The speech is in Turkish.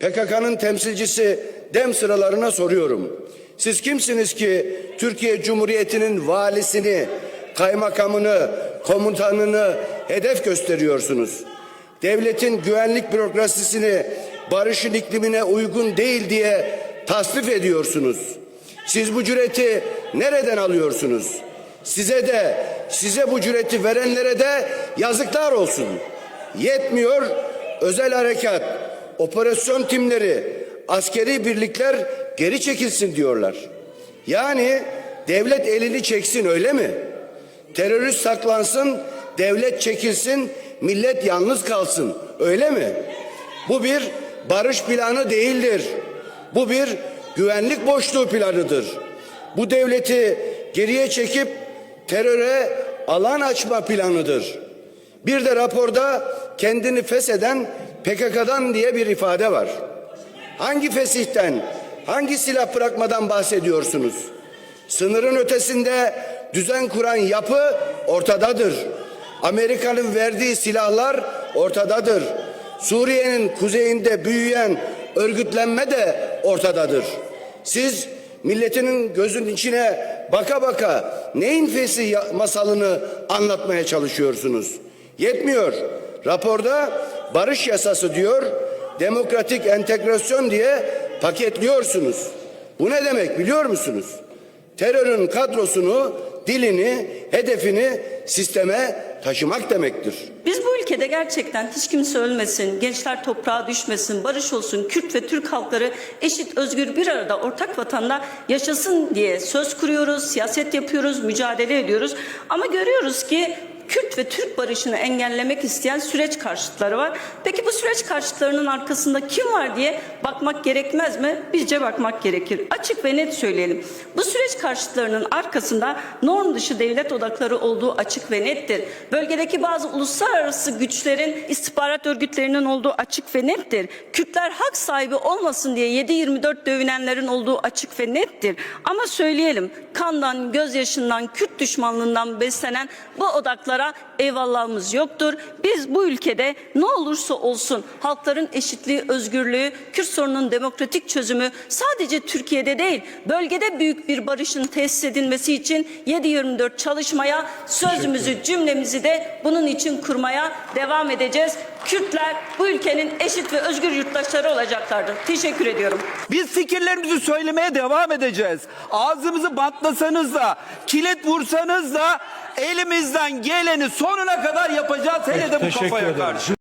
PKK'nın temsilcisi dem sıralarına soruyorum. Siz kimsiniz ki Türkiye Cumhuriyeti'nin valisini, kaymakamını, komutanını hedef gösteriyorsunuz? Devletin güvenlik bürokrasisini barışın iklimine uygun değil diye tasnif ediyorsunuz. Siz bu cüreti nereden alıyorsunuz? Size de size bu cüreti verenlere de yazıklar olsun. Yetmiyor özel harekat, operasyon timleri, askeri birlikler geri çekilsin diyorlar. Yani devlet elini çeksin öyle mi? Terörist saklansın, devlet çekilsin, millet yalnız kalsın. Öyle mi? Bu bir barış planı değildir. Bu bir güvenlik boşluğu planıdır. Bu devleti geriye çekip teröre alan açma planıdır. Bir de raporda kendini fesheden PKK'dan diye bir ifade var. Hangi fesihten, hangi silah bırakmadan bahsediyorsunuz? Sınırın ötesinde düzen kuran yapı ortadadır. Amerika'nın verdiği silahlar ortadadır. Suriye'nin kuzeyinde büyüyen örgütlenme de ortadadır. Siz milletinin gözünün içine baka baka neyin fesi masalını anlatmaya çalışıyorsunuz? Yetmiyor. Raporda barış yasası diyor, demokratik entegrasyon diye paketliyorsunuz. Bu ne demek biliyor musunuz? Terörün kadrosunu, dilini, hedefini sisteme taşımak demektir. Biz bu ülkede gerçekten hiç kimse ölmesin, gençler toprağa düşmesin, barış olsun, Kürt ve Türk halkları eşit, özgür bir arada ortak vatanda yaşasın diye söz kuruyoruz, siyaset yapıyoruz, mücadele ediyoruz. Ama görüyoruz ki Kürt ve Türk barışını engellemek isteyen süreç karşıtları var. Peki bu süreç karşıtlarının arkasında kim var diye bakmak gerekmez mi? Bizce bakmak gerekir. Açık ve net söyleyelim. Bu süreç karşıtlarının arkasında norm dışı devlet odakları olduğu açık ve nettir. Bölgedeki bazı uluslararası güçlerin istihbarat örgütlerinin olduğu açık ve nettir. Kürtler hak sahibi olmasın diye 7-24 dövünenlerin olduğu açık ve nettir. Ama söyleyelim kandan, gözyaşından, Kürt düşmanlığından beslenen bu odaklara eyvallahımız yoktur. Biz bu ülkede ne olursa olsun halkların eşitliği, özgürlüğü, Kürt sorunun demokratik çözümü sadece Türkiye'de değil, bölgede büyük bir barışın tesis edilmesi için 7-24 çalışmaya, sözümüzü, cümlemizi de bunun için kurmaya devam edeceğiz. Kürtler bu ülkenin eşit ve özgür yurttaşları olacaklardır. Teşekkür ediyorum. Biz fikirlerimizi söylemeye devam edeceğiz. Ağzımızı bantlasanız da, kilit vursanız da elimizden geleni sonuna kadar yapacağız. Hele de bu Teşekkür kafaya ederim. karşı.